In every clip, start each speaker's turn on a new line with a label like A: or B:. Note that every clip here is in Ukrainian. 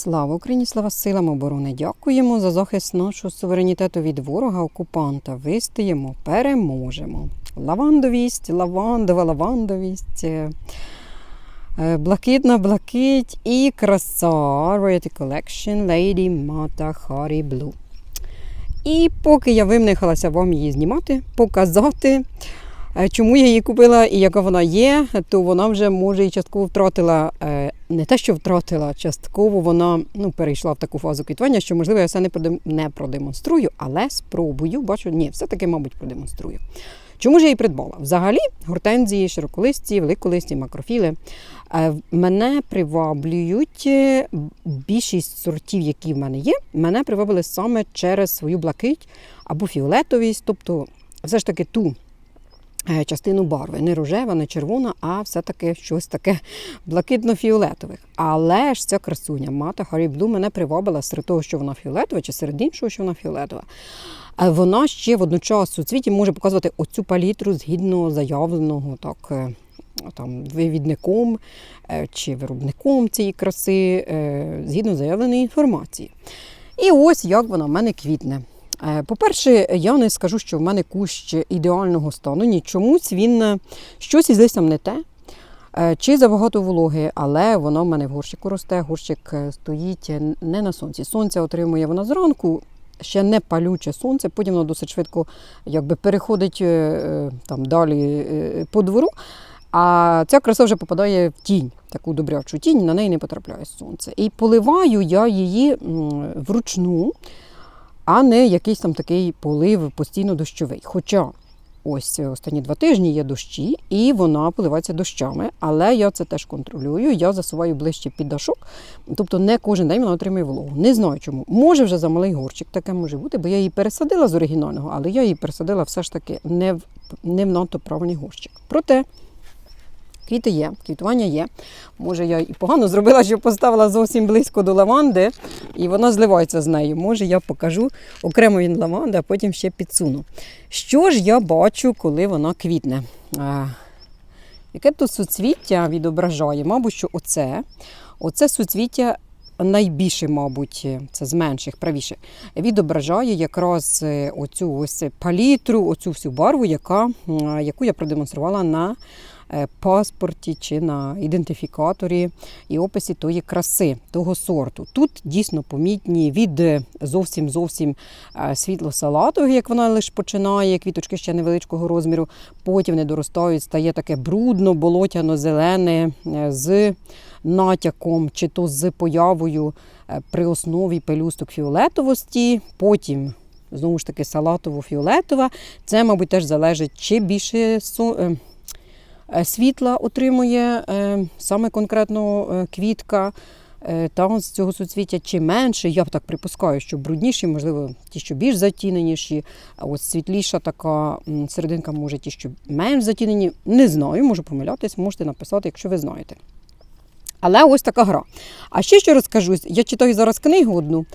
A: Слава Україні, слава силам оборони! Дякуємо за захист нашого суверенітету від ворога окупанта. Вистоїмо, переможемо. Лавандовість, лавандова лавандовість, е, блакитна блакить і краса Royalty Collection Lady Mata Hari Blue. І поки я вимнихалася вам її знімати, показати, е, чому я її купила і яка вона є, то вона вже може і частково втратила, е, не те, що втратила, частково вона ну, перейшла в таку фазу квітування, що, можливо, я все не продем- не продемонструю, але спробую. Бачу, ні, все-таки, мабуть, продемонструю. Чому ж я її придбала? Взагалі, гортензії, широколисті, великолисті, макрофіли е, мене приваблюють е, більшість сортів, які в мене є, мене привабили саме через свою блакить або фіолетовість, тобто все ж таки ту частину барви, не рожева, не червона, а все-таки щось таке блакитно-фіолетових. Але ж ця красуня, мата Харі Блу, мене привабила серед того, що вона фіолетова, чи серед іншого, що вона фіолетова. Вона ще водночас у цвіті може показувати оцю палітру згідно заявленого так, е, там, вивідником е, чи виробником цієї краси, е, згідно заявленої інформації. І ось як вона в мене квітне. Е, По-перше, я не скажу, що в мене кущ ідеального стану. Ні, чомусь він е, щось із листям не те. Е, Чи забагато вологи, але воно в мене в горщику росте. Горщик стоїть не на сонці. Сонце отримує вона зранку, ще не палюче сонце, потім воно досить швидко якби, переходить там, далі по двору. А ця краса вже попадає в тінь, таку добрячу тінь, на неї не потрапляє сонце. І поливаю я її вручну, а не якийсь там такий полив постійно дощовий. Хоча ось останні два тижні є дощі, і вона поливається дощами, але я це теж контролюю. Я засуваю ближче під дашок, тобто не кожен день вона отримує вологу. Не знаю чому. Може вже за малий горчик, таке може бути, бо я її пересадила з оригінального, але я її пересадила все ж таки не в, не в надто правильний горщик. Проте. Квіти є, квітування є. Може, я і погано зробила, що поставила зовсім близько до лаванди, і вона зливається з нею. Може, я покажу окремо він лаванди, а потім ще підсуну. Що ж я бачу, коли вона квітне? А, яке тут суцвіття відображає? Мабуть, що оце. Оце суцвіття найбільше, мабуть, це з менших, правіше, відображає якраз е, оцю ось палітру, оцю всю барву, яка, яку я продемонструвала на паспорті чи на ідентифікаторі і описі тої краси, того сорту. Тут дійсно помітні від е, зовсім зовсім е, світло-салатових, як вона лише починає, квіточки ще невеличкого розміру, потім не доростають, стає таке брудно, болотяно-зелене е, з натяком, чи то з появою е, при основі пелюсток фіолетовості, потім. Знову ж таки, салатово-фіолетова. Це, мабуть, теж залежить, чи більше е, е, світла отримує е, саме конкретно е, квітка е, та з цього суцвіття, чи менше. Я б так припускаю, що брудніші, можливо, ті, що більш затіненіші, а ось світліша така серединка, може, ті, що менш затінені. Не знаю, можу помилятись, можете написати, якщо ви знаєте. Але ось така гра. А ще що розкажу, я читаю зараз книгу одну.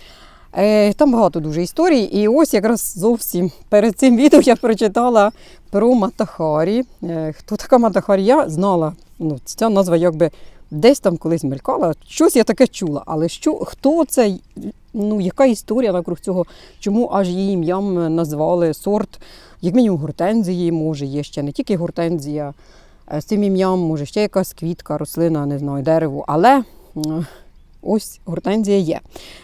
A: Е, Там багато дуже історій. І ось якраз зовсім перед цим відео я прочитала про Матахарі. Е, Хто така Матахарі? Я знала. Ну, ця назва якби десь там колись мелькала. Щось я таке чула. Але що, хто це? Ну, яка історія навкруг цього? Чому аж її ім'ям назвали сорт? Як мінімум гортензії, може, є ще не тільки гортензія. Е, З цим ім'ям, може, ще якась квітка, рослина, не знаю, дерево. Але ось гортензія є.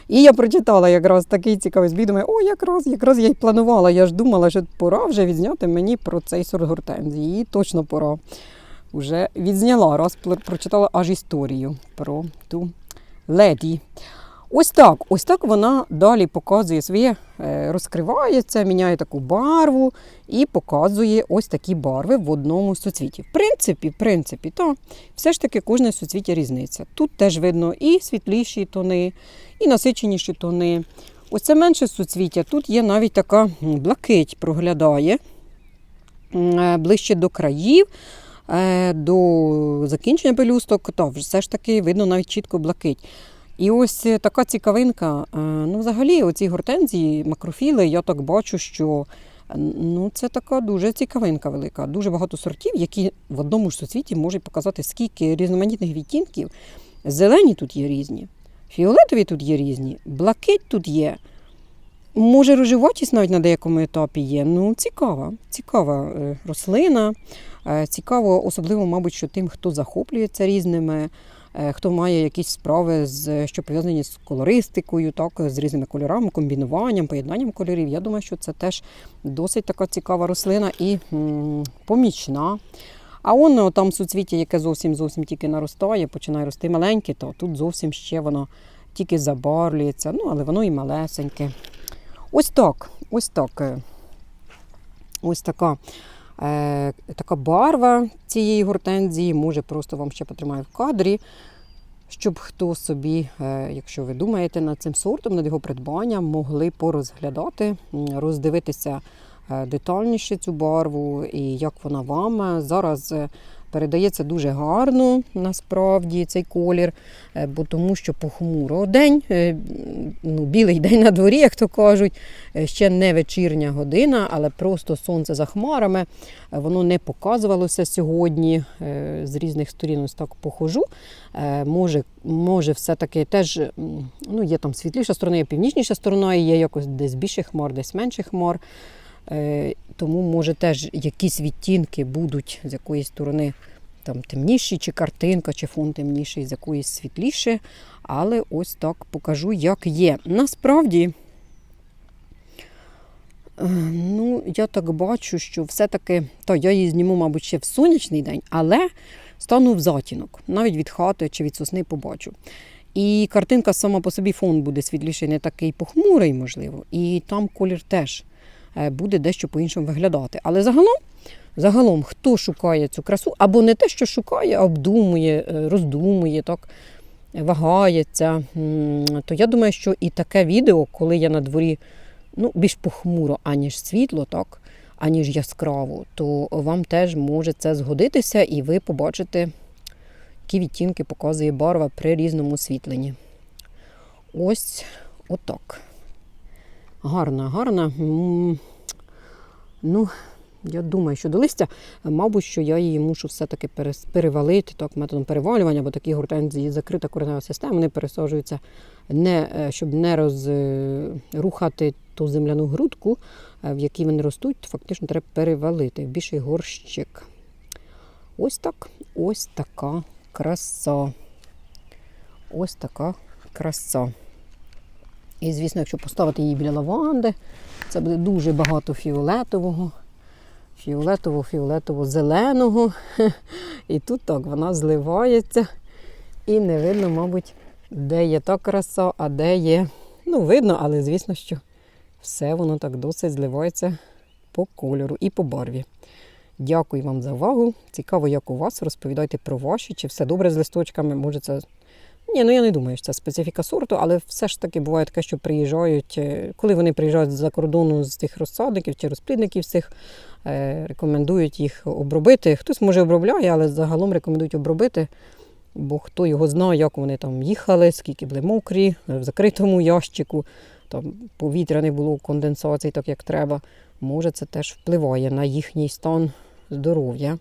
A: І я прочитала якраз такий цікавий збій, думаю, о, якраз, якраз я й планувала. Я ж думала, що пора вже відзняти мені про цей сорт гортензії. І точно пора. Вже відзняла, раз пр- прочитала аж історію про ту леді. Ось так, ось так вона далі показує своє, е, розкривається, міняє таку барву і показує ось такі барви в одному суцвіті. В принципі, в принципі, то все ж таки кожне суцвіття різниця. Тут теж видно і світліші тони, і насиченіші тони. Ось це менше суцвіття. Тут є навіть така блакить проглядає е, ближче до країв. е, До закінчення пелюсток, то все ж таки видно навіть чітко блакить. І ось е, така цікавинка. е, Ну, взагалі, оці гортензії, макрофіли, я так бачу, що ну, це така дуже цікавинка велика. Дуже багато сортів, які в одному ж суцвіті можуть показати скільки різноманітних відтінків. Зелені тут є різні. Фіолетові тут є різні, блакить тут є. Може, рожеватість навіть на деякому етапі є. Ну, цікава, цікава е, рослина. Цікаво, особливо, мабуть, що тим, хто захоплюється різними, хто має якісь справи, з, що пов'язані з колористикою, так, з різними кольорами, комбінуванням, поєднанням кольорів. Я думаю, що це теж досить така цікава рослина і помічна. А воно там суцвіття, яке зовсім зовсім тільки наростає, починає рости маленьке, то тут зовсім ще воно тільки забарвлюється, ну, але воно і малесеньке. Ось так, ось так. е, Ось така, е, така барва цієї гортензії. Може, просто вам ще потримаю в кадрі, щоб хто собі, е, якщо ви думаєте над цим сортом, над його придбанням, могли порозглядати, роздивитися е, детальніше цю барву і як вона вам. Зараз е, передається дуже гарно насправді цей колір, е, бо тому що похмуро день, е, ну, білий день на дворі, як то кажуть, е, ще не вечірня година, але просто сонце за хмарами. Воно не показувалося сьогодні. З різних сторін ось так похожу. Може, може все-таки теж ну, є там світліша сторона, є північніша сторона, і є якось десь більше хмар, десь менше хмар. Е, Тому, може, теж якісь відтінки будуть з якоїсь сторони там темніші, чи картинка, чи фон темніший, з якоїсь світліше. Але ось так покажу, як є. Насправді, е, ну, я так бачу, що все-таки, то я її зніму, мабуть, ще в сонячний день, але стану в затінок, навіть від хати чи від сосни побачу. І картинка сама по собі фон буде світліший, не такий похмурий, можливо. І там колір теж буде дещо по-іншому виглядати. Але загалом, загалом, хто шукає цю красу, або не те, що шукає, а обдумує, е, роздумує, так, вагається, то я думаю, що і таке відео, коли я на дворі ну, більш похмуро, аніж світло, так, аніж яскраво, то вам теж може це згодитися, і ви побачите, які відтінки показує барва при різному освітленні. Ось отак. Гарна, гарна. Ну, я думаю, що до листя, мабуть, що я її мушу все-таки перевалити так, методом перевалювання, бо такі гортензії закрита коренева система, вони пересаджуються, не, е, щоб не розрухати ту земляну грудку, е, в якій вони ростуть, фактично треба перевалити більший горщик. Ось так, ось така краса. Ось така краса. І, звісно, якщо поставити її біля лаванди, це буде дуже багато фіолетового, фіолетово-фіолетово-зеленого. І тут так вона зливається. І не видно, мабуть, де є та краса, а де є. Ну, видно, але звісно, що все воно так досить зливається по кольору і по барві. Дякую вам за увагу. Цікаво, як у вас. Розповідайте про ваші, чи все добре з листочками. Може, це. Ні, ну я не думаю, що це специфіка сорту, але все ж таки буває таке, що приїжджають, е, коли вони приїжджають з-за кордону з тих розсадників чи розплідників цих, е, рекомендують їх обробити. Хтось може обробляє, але загалом рекомендують обробити, бо хто його знає, як вони там їхали, скільки були мокрі, в закритому ящику, там повітря не було конденсації, так як треба. Може, це теж впливає на їхній стан здоров'я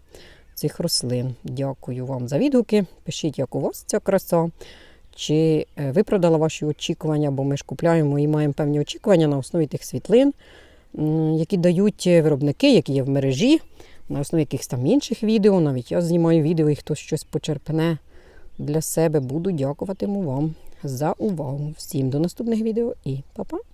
A: цих рослин. Дякую вам за відгуки. Пишіть, як у вас ця краса. Чи е, виправдала ваші очікування, бо ми ж купляємо і маємо певні очікування на основі тих світлин, які дають виробники, які є в мережі, на основі якихось там інших відео. Навіть я знімаю відео і хтось щось почерпне для себе. Буду дякуватиму вам за увагу. Всім до наступних відео і па-па!